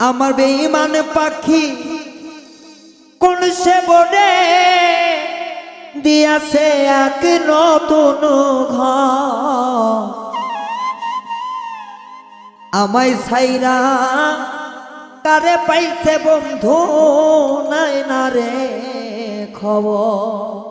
আমার বেঈমান পাখি কোন সে বনে দিয়াছে এক নতুন ঘর। আমায় সাইরা কারে পাইছে বন্ধু নাই না রে খবর।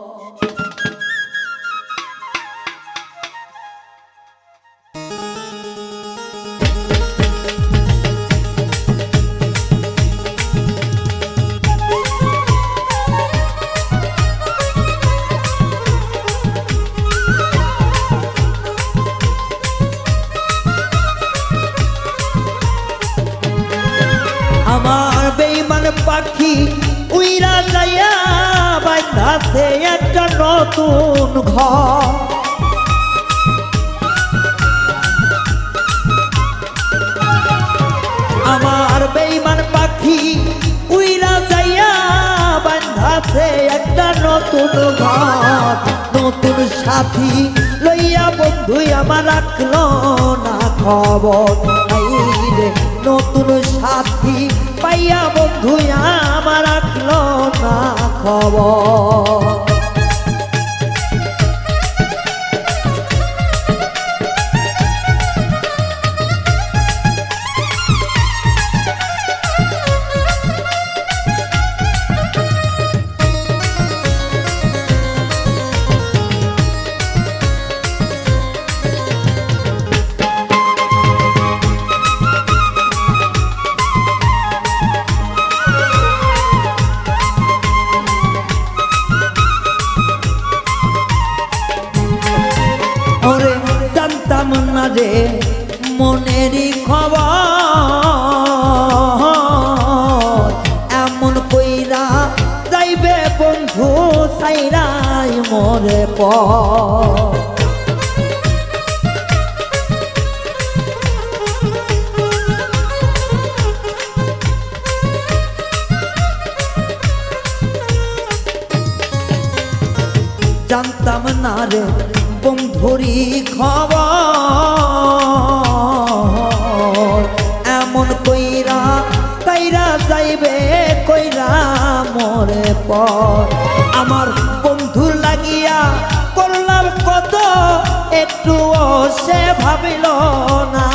পাখি উইরা যাইয়া বাঁধাছে একটা নতুন ঘর। আমার বেইমান পাখি উইরা যাইয়া বাঁধাছে একটা নতুন ঘর। নতুন সাথী লইয়া বন্ধু আমার রাখল না খবর। নতুন সাথী পাইয়া বন্ধু আমার রাখল না খবর। রে মনেরই খবর। এমন কইরা যাইবে বন্ধু সাইরাই মরে পর। জানতাম না রে বন্ধুরি খবর। এমন কইরা, তাইরা যাইবে, কইরা মরে পর। আমার বন্ধুর লাগিয়া করলাম কত একটু সে ভাবিল না।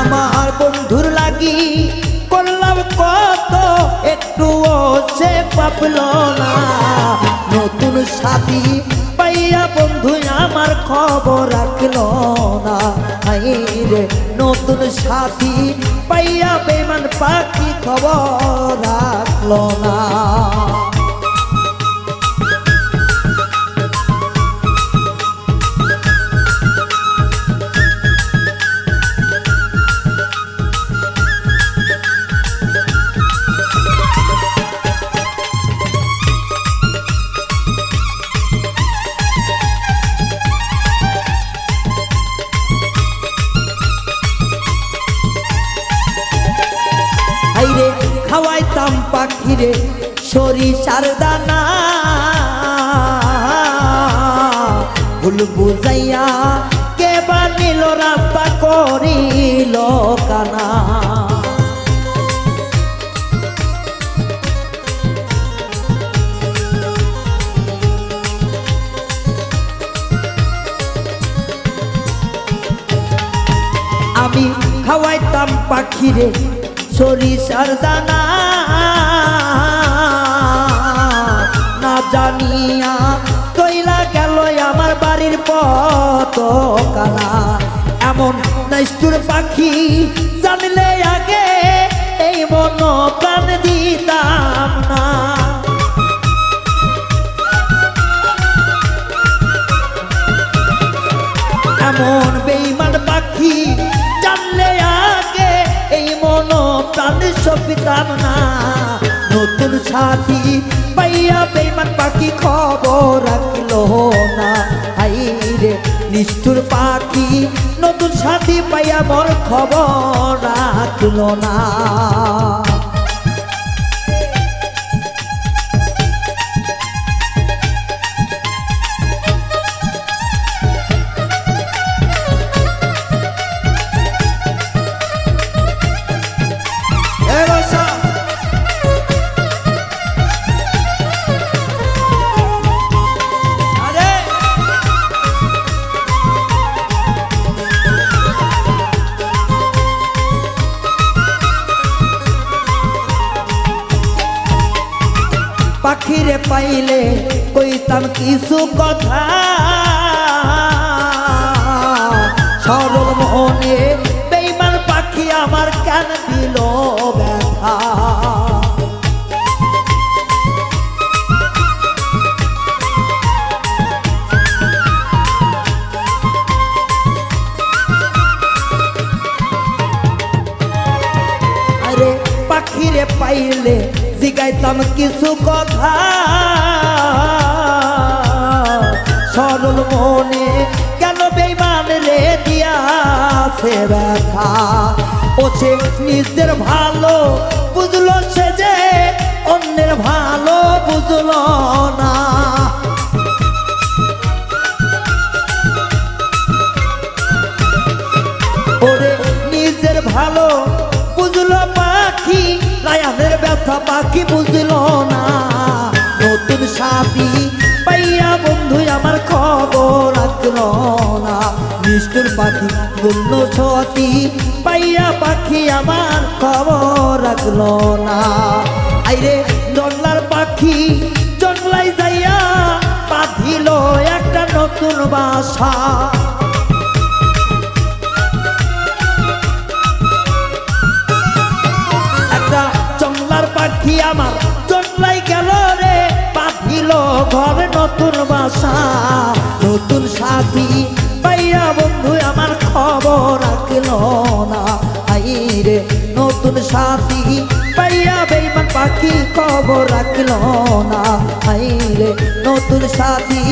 আমার বন্ধুর লাগি সে না নতুন সাথী পাইয়া বন্ধু আমার খবর রাখল না। রে, নতুন সাথী পাইয়া বেমান পাখি খবর রাখল না। পাখিরে সরিষার দানা। ভুল বুঝাইয়া কে বানিল রাস্তা করিল কানা। আমি খাওয়াইতাম পাখিরে সরিষার দানা। জানিয়া তৈলা গেল আমার বাড়ির পত কানা এমন নাইস্টুর পাখি নতুন সাথী পাইয়া বেমান পাখি খবর রাখল না। আই রে নিষ্ঠুর পাখি, নতুন সাথী পাইয়া মোর খবর রাখল না। পাইলে কইতাম কিছু কথা। সরল মনে বেইমান পাখি আমার কেন দিল ব্যথা? পাখিরে পাইলে জিগাইতাম কিছু কথা। সরল মনে কেন বেইমান রে দিয়াছে ব্যথা? ও সে নিজের ভালো বুঝলো সে যে, অন্যের ভালো বুঝলো না। রায়ানের ব্যথা পাখি বুঝলো না। নতুন সাথী পাইয়া বন্ধু আমার খবর রাখল না। নিষ্ঠুর পাখি গুণ্য সতী পাইয়া পাখি আমার খবর রাখল না। আইরে জন্লার পাখি জন্লাই যাইয়া বাঁধিল একটা নতুন বাসা। আমার জংলাই গেল রে পাঠিল ঘরে নতুন বাসা। নতুন সাথী পাইয়া বন্ধু আমার খবর রাখল না। আই রে, নতুন সাথী পাইয়া বেইমান পাখি খবর রাখল না। আই রে, নতুন সাথী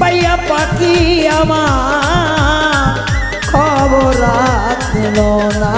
পাইয়া পাখি আমার খবর রাখল না।